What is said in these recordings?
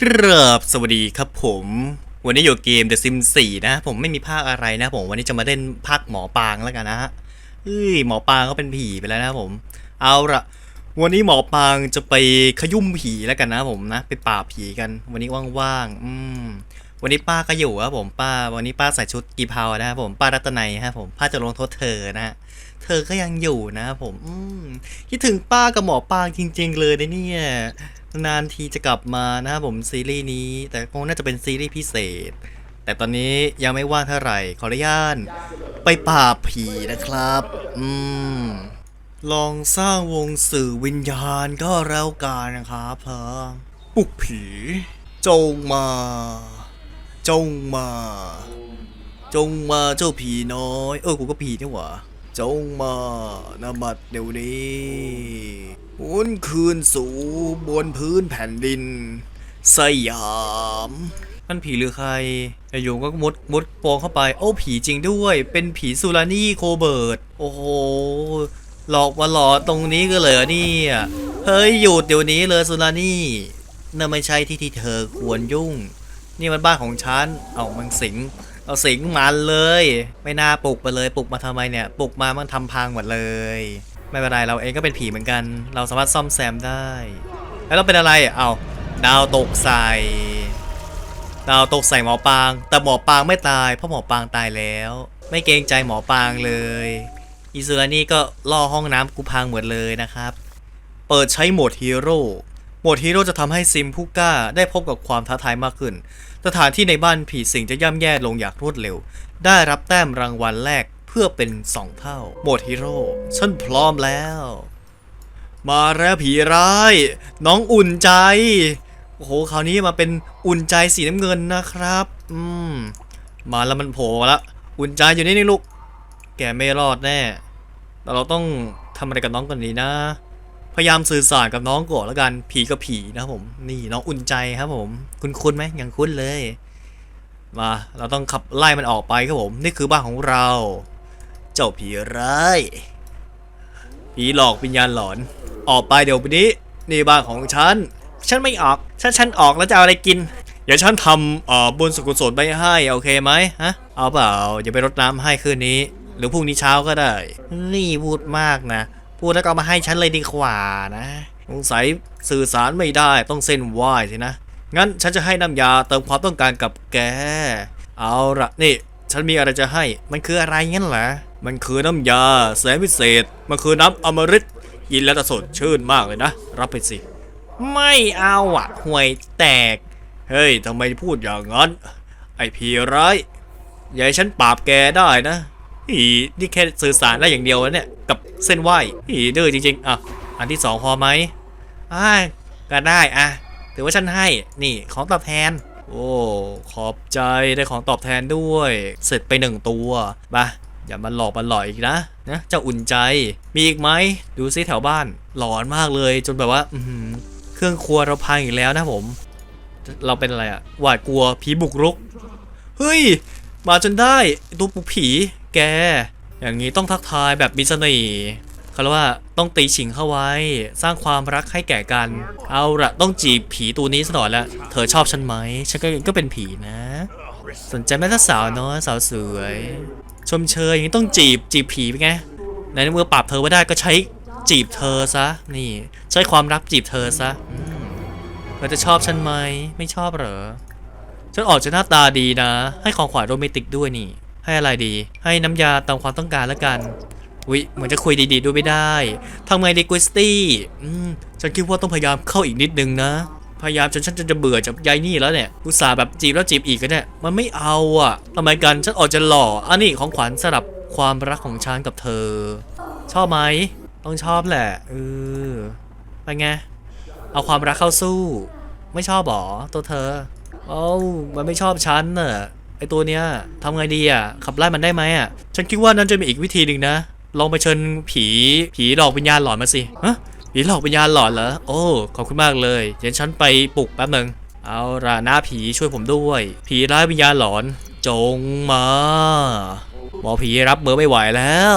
ครับสวัสดีครับผม วันนี้อยู่เกม The Sims 4 นะ ผมไม่มีภาคอะไรนะผมวันนี้จะมาเล่นภาคหมอปางแล้วกันนะฮะเอ้ยหมอปางก็เป็นผีไปแล้วนะผม เอาละวันนี้หมอปางจะไปขยุ่มผีแล้วกันนะผมนะ ไปปราบผีกัน วันนี้ว่างๆอืมวันนี้ป้าก็อยู่ครับผมป้า วันนี้ป้าใส่ชุดกีเพานะครับผมป้ารัตนัยฮะผมป้าจะลงโทษเธอนะฮะเธอก็ยังอยู่นะครับผมอืมคิดถึงป้ากับหมอปางจริง ๆ เลยนะเนี่ย นานทีจะกลับมานะครับผมซีรีส์นี้ แต่คงน่าจะเป็นซีรีส์พิเศษ แต่ตอนนี้ยังไม่ว่างเท่าไหร่ ขออนุญาตไปปราบผีนะครับ อืม ลองสร้างวงสื่อวิญญาณก็แล้วกันนะครับเธอปลุกผี จงมา จงมา จงมาเจ้าผีน้อย เออ กูก็ผีนี่หว่า จงมานบัดเดี๋ยวนี้หวนคืนสู่บนพื้นแผ่นดิน สยามมันผีหรือใครอยู่ๆก็มุดมุดโปองเข้าไป โอ้ผีจริงด้วย เป็นผีซูรานี่โคเบิร์ต โอ้โห หลอกมาหลอตรงนี้ก็เลยเหรอเนี่ย เฮ้ย หยุดเดี๋ยวนี้เลยซูรานี่นั่นไม่ใช่ที่ที่เธอควรยุ่ง นี่มันบ้านของฉัน เอามันสิง เอาสิงมันเลย ไม่น่าปลุกไปเลยปลุกมาทำไมเนี่ยปลุกมามันทำพังหมดเลย ไม่เป็นไรเราเองก็เป็นผีเหมือนกัน เราสามารถซ่อมแซมได้ แล้วเราเป็นอะไรเอาดาวตกใส่ดาวตกใส่หมอปาง แต่หมอปางไม่ตาย เพราะหมอปางตายแล้ว ไม่เกรงใจหมอปางเลยอิซูรานี่ก็ล่อห้องน้ำกูพังหมดเลยนะครับ เปิดใช้โหมดฮีโร่โหมดฮีโร่จะทำให้ซิมผู้กล้าได้พบกับความท้าทายมากขึ้น สถานที่ในบ้านผีสิงจะย่ำแย่ลงอย่างรวดเร็ว ได้รับแต้มรางวัลแรกเพื่อเป็น 2 เท่า โหมดฮีโร่ฉันพร้อมแล้ว มาแล้วผีร้าย น้องอุ่นใจ โอ้โหคราวนี้มาเป็นอุ่นใจสีน้ำเงินนะครับ อืม มาแล้วมันโผล่ละอุ่นใจอยู่นี่นี่ลูก แกไม่รอดแน่แต่เราต้องทำอะไรกับน้องก่อนดีนะ พยายามสื่อสารกับน้องก่อนแล้วกันผีกับผีนะครับผม นี่น้องอุ่นใจครับผม คุ้นคุ้นๆไหมยังคุ้นเลย มา เราต้องขับไล่มันออกไปครับผม นี่คือบ้านของเรา เจ้าผีร้ายผีหลอกวิญญาณหลอน ออกไปเดี๋ยวนี้นี่บ้านของฉัน ฉันไม่ออกถ้าฉันออกแล้วจะเอาอะไรกิน เดี๋ยวฉันทำเอ่อบุญสุกุศลไปให้โอเคไหมฮะเอาเปล่าอย่าไปรดน้ำให้คืนนี้ หรือพรุ่งนี้เช้าก็ได้ นี่พูดมากนะ พูดแล้วก็เอามาให้ฉันเลยดีกว่านะสงสัยสื่อสารไม่ได้ต้องเส้นไหว้สินะ งั้นฉันจะให้น้ำยาเติมความต้องการกับแก เอาละนี่ฉันมีอะไรจะให้ มันคืออะไรงั้นเหรอ มันคือน้ำยาแสนพิเศษ มันคือน้ำอมฤตกินแล้วจะสดชื่นมากเลยนะ รับไปสิ ไม่เอาอะห่วยแตก เฮ้ยทำไมพูดอย่างนั้น ไอ้พีร้ายอย่าให้ฉันปราบแกได้นะ อีนี่แค่สื่อสารได้อย่างเดียวนะเนี่ย กับเส้นไหวอีดื้อจริงๆอะอันที่สองพอไหมอ่าก็ได้อะถือว่าฉันให้นี่ของตอบแทน โอ้ขอบใจได้ของตอบแทนด้วย เสร็จไปหนึ่งตัวมาอย่ามาหลอกมาหลอกอีกนะนะเจ้าอุ่นใจมีอีกไหมดูซิแถวบ้าน หลอนมากเลยจนแบบว่า อืเครื่องครัวเราพังอีกแล้วนะผม เราเป็นอะไรอะหวาดกลัวผีบุกรุก เฮ้ย มาจนได้ตัวปลุกผี แก อย่างนี้ต้องทักทายแบบมีเสน่ห์เขาเรียกว่าต้องตีฉิงเข้าไว้ สร้างความรักให้แก่กัน เอาละต้องจีบผีตัวนี้ซะหน่อยละเธอชอบฉันไหมฉันก็ก็เป็นผีนะ สนใจไหมถ้าสาวน้อยสาวสวย ชมเชยอย่างนี้ต้องจีบจีบผีไปไงในเมื่อปราบเธอไว้ได้ก็ใช้จีบเธอซะนี่ ใช้ความรักจีบเธอซะอืมเธอจะชอบฉันไหมไม่ชอบเหรอฉันออกจะหน้าตาดีนะ ให้ของขวัญโรแมนติกด้วยนี่ ให้อะไรดี ให้น้ำยาตามความต้องการแล้วกันวิเหมือนจะคุยดีๆด้วยไม่ได้ทำไงดีกุสตี้อืมฉันคิดว่าต้องพยายามเข้าอีกนิดนึงนะ พยายามจนฉันจะเบื่อจากยายนี่แล้วเนี่ยอุตส่าห์แบบจีบแล้วจีบอีกก็เนี่ยมันไม่เอาอะทำไมกันฉันออกจะหล่ออันนี้ของขวัญสำหรับความรักของฉันกับเธอ ชอบไหมต้องชอบแหละเออไปไงเอาความรักเข้าสู้ ไม่ชอบหรอตัวเธอเอ้ามันไม่ชอบฉันน่ะ อตัวเนี้ยทำไงดีอะขับไล่มันได้ไหมอะฉันคิดว่านั้นจะมีอีกวิธีหนึ่งนะ ลองไปเชิญผีผีหลอกวิญญาณหลอนมาสิฮะผีหลอกวิญญาณหลอนเหรอโอ้ขอบคุณมากเลยเดี๋ยวฉันไปปลุกแป๊บหนึ่งเอาล่ะหน้าผีช่วยผมด้วย ผีร้ายวิญญาณหลอน จงมาหมอผีรับมือไม่ไหวแล้ว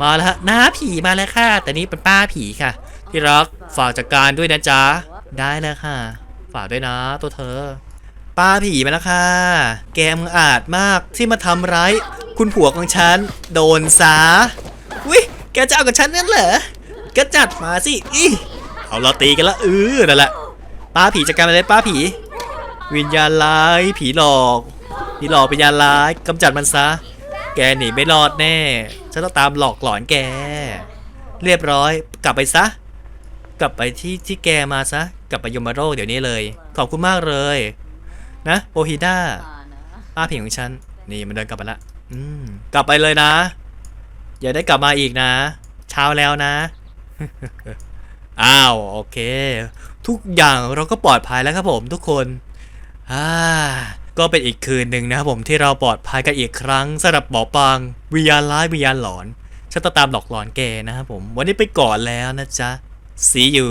มาแล้วหน้าผีมาแล้วค่ะ แต่นี่เป็นป้าผีค่ะ ที่รักฝากจัดการด้วยนะจ๊ะได้แล้วค่ะ ฝากด้วยนะตัวเธอ ป้าผีมาแล้วค่ะ แกมึงอาจมากที่มาทำร้าย คุณผัวของฉัน โดนซาวิแกจะเอากับฉันนั่นเหรอก็จัดมาสิอีเอาเราตีกันละเออนั่นแหละป้าผีจัดการไปเลยป้าผี วิญญาณร้ายผีหลอกผีหลอกวิญญาณร้ายกำจัดมันซะ แกหนีไม่รอดแน่ฉันต้องตามหลอกหลอนแก เรียบร้อยกลับไปซะ กลับไปที่ที่แกมาซะ กลับไปยมโรคเดี๋ยวนี้เลย ขอบคุณมากเลย นะโอฮิด้าป้าผีของฉัน นี่มันเดินกลับไปละ อืม กลับไปเลยนะ อย่าได้กลับมาอีกนะ เช้าแล้วนะ อ้าว โอเค ทุกอย่างเราก็ปลอดภัยแล้วครับผมทุกคนอ่าก็เป็นอีกคืนหนึ่งนะครับผมที่เราปลอดภัยกันอีกครั้งสำหรับหมอปางวิญญาณร้ายวิญญาณหลอนฉันจะตามหลอกหลอนแกนะครับผม วันนี้ไปก่อนแล้วนะจ๊ะ see you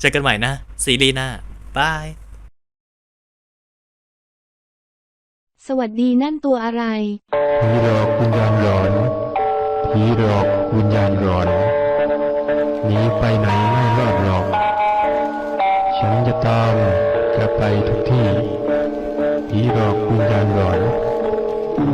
เจอกันใหม่นะ ซีรีส์หน้าบาย สวัสดีนั่นตัวอะไร ผีหลอกวิญญาณหลอน ผีหลอกวิญญาณหลอนหนีไปไหนไม่รอดหรอก ฉันจะตามจะไปทุกที่ ผีหลอกวิญญาณหลอน